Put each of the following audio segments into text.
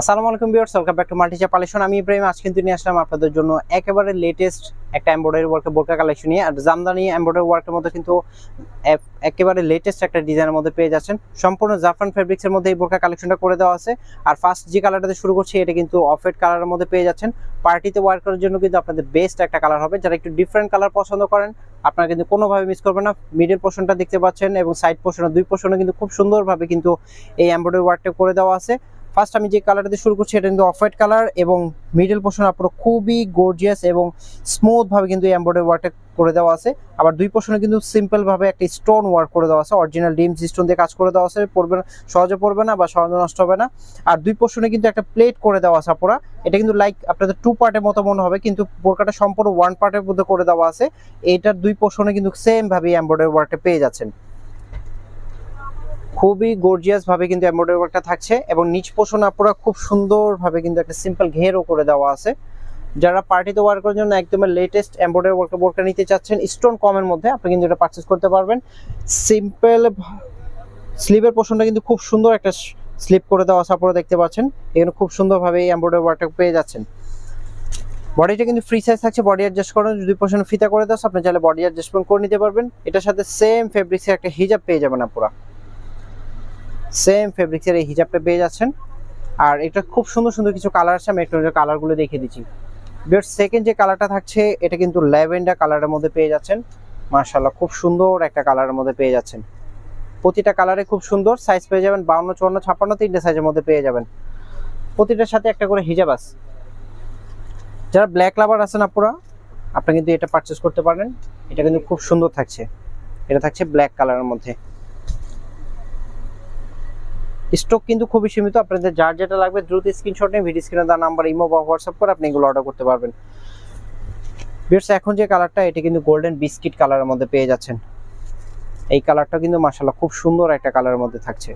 আসসালামু আলাইকুম viewers welcome back to multiplication আমি ইব্রাহিম আজ কিন্তু নিয়ে আসলাম আপনাদের জন্য একেবারে লেটেস্ট একটা এমব্রয়ডারি ওয়ার্কের বোরকা কালেকশন নিয়ে। আর জামদানি এমব্রয়ডারি ওয়ার্কের মধ্যে কিন্তু একেবারে লেটেস্ট একটা ডিজাইনের মধ্যে পেয়ে যাচ্ছেন। সম্পূর্ণ জাফরান ফেব্রিক্সের মধ্যে এই বোরকা কালেকশনটা করে দেওয়া আছে। আর ফার্স্ট যে কালারটাতে শুরু করছি, এটা কিন্তু অফ হোয়াইট কালারের মধ্যে পেয়ে যাচ্ছেন। পার্টিতে ওয়ার করার জন্য কিন্তু আপনাদের বেস্ট একটা কালার হবে। যারা একটু ডিফারেন্ট কালার পছন্দ করেন, আপনারা কিন্তু কোনোভাবে মিস করবেন না। মিডল পোর্শনটা দেখতে পাচ্ছেন এবং সাইড পোর্শনে দুই পোর্শনে কিন্তু খুব সুন্দরভাবে কিন্তু এই এমব্রয়ডারি ওয়ার্কটা করে দেওয়া আছে। ফার্স্ট আমি যে কালারটা দিয়ে শুরু করছি, এটা কিন্তু অফ হোয়াইট কালার এবং মিডল পোর্শন আপনার খুবই গর্জিয়াস এবং স্মুথ ভাবে কিন্তু এই এমব্রয়ডারি ওয়ার্কটা করে দেওয়া আছে। আবার দুই পোর্শনে কিন্তু সিম্পল ভাবে একটা স্টোন ওয়ার্ক করে দেওয়া আছে। অরিজিনাল ডিমস স্টোন দিয়ে কাজ করে দেওয়া আছে। পড়বে না, সহজে পড়বে না বা সহজে নষ্ট হবে না। আর দুই পোর্শনে কিন্তু একটা প্লেট করে দেওয়া আছে আপনারা এটা কিন্তু লাইক আপনাদের টু পার্টের মতো মনে হবে, কিন্তু বোরকাটা সম্পূর্ণ ওয়ান পার্টের মধ্যে করে দেওয়া আছে। এইটার দুই পোর্শনে কিন্তু সেম ভাবে এমব্রয়ডারি ওয়ার্কটা পেয়ে যাচ্ছেন। খুবই গর্জিয়াস ভাবে কিন্তু এমব্রয়ডারি ওয়ার্কটা থাকছে এবং নিচ পোষণ আপুরা খুব সুন্দরভাবে কিন্তু একটা সিম্পল ঘেরও করে দেওয়া আছে। যারা পার্টিতে ওয়ার করার জন্য একদম লেটেস্ট এমব্রয়ডারি ওয়ার্ক বোরকা নিতে চাচ্ছেন স্টোন কমের মধ্যে আপনি কিন্তু এটা পারচেস করতে পারবেন। সিম্পল স্লিভের পোষণটা কিন্তু খুব সুন্দর একটা স্লিপ করে দেওয়া আছে আপনারা দেখতে পাচ্ছেন। এখানে খুব সুন্দরভাবে এই এমব্রয়ডারি ওয়ার্কটা পেয়ে যাচ্ছেন। বডিটা কিন্তু ফ্রি সাইজ থাকছে বডি অ্যাডজাস্ট করেন যদি পোষণ ফিতা করে দাও আপনি চাইলে বডি অ্যাডজাস্টমেন্ট করে নিতে পারবেন। এটার সাথে সেম ফেব্রিক্সের একটা হিজাব পেয়ে যাবেন আপনারা সেম ফেব্রিক্সের এই হিজাবটা পেয়ে যাচ্ছেন। আর এটা খুব সুন্দর সুন্দর কিছু কালার আছে, আমি একটু কালারগুলো দেখিয়ে দিচ্ছি। বিয়ার সেকেন্ড যে কালারটা থাকছে, এটা কিন্তু ল্যাভেন্ডার কালারের মধ্যে পেয়ে যাচ্ছেন। মার্শাল্লাহ খুব সুন্দর একটা কালারের মধ্যে পেয়ে যাচ্ছেন। প্রতিটা কালারে খুব সুন্দর সাইজ পেয়ে যাবেন বাউন্ন, চুয়ান্ন, ছাপ্পান্ন, তিনটে সাইজের মধ্যে পেয়ে যাবেন। প্রতিটার সাথে একটা করে হিজাব আছে। যারা ব্ল্যাক লাভার আছেন আপুরা, আপনি কিন্তু এটা পারচেস করতে পারেন। এটা কিন্তু খুব সুন্দর থাকছে। এটা থাকছে ব্ল্যাক কালারের মধ্যে। স্টক কিন্তু খুবই সীমিত। আপনাদের যার যেটা লাগবে দ্রুত স্ক্রিনশট নিয়ে ভিডিও স্ক্রিনে দেওয়া নাম্বার ইমো বা হোয়াটসঅ্যাপ করে আপনি এগুলো অর্ডার করতে পারবেন। বিয়ার্স এখন যে কালারটা এটা কিন্তু গোল্ডেন বিস্কিট কালারের মধ্যে পেয়ে যাচ্ছেন। এই কালারটা কিন্তু মাশাআল্লাহ খুব সুন্দর একটা কালারের মধ্যে থাকছে।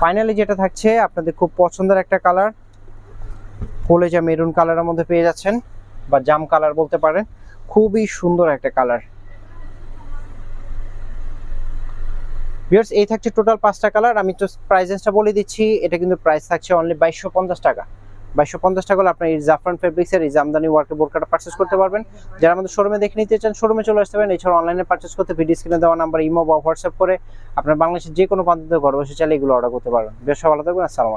ফাইনালি যেটা থাকছে, আপনাদের খুব পছন্দের একটা কালার কলেজা মেরুন কালারের মধ্যে পেয়ে যাচ্ছেন, বা জাম কালার বলতে পারেন, খুবই সুন্দর একটা কালার ভিউয়ার্স এই থাকছে টোটাল পাঁচটা কালার আমি তো প্রাইসেসটা বলে দিচ্ছি। এটা কিন্তু প্রাইস থাকছে অনলি বাইশশো পঞ্চাশ টাকা। বাইশশো পঞ্চাশ টাকা আপনার এই জাফরান ফেব্রিক্সের এই জামদানি ওয়ার্কের বোরকাটা পার্চেস করতে পারবেন। যারা আমাদের শোরুমে দেখে নিতে চান শোরুমে চলে আসতে পারেন। এছাড়া অনলাইনে পার্চেস করতে ভিডিও স্ক্রিনে দেওয়া নাম্বার ইমো বা হোয়াটসঅ্যাপ করে আপনার বাংলাদেশের যে কোনো থেকে ঘর বসে চাইলে এগুলো অর্ডার করতে পারবেন। বেশ ভালো থাকবেন। আসসালাম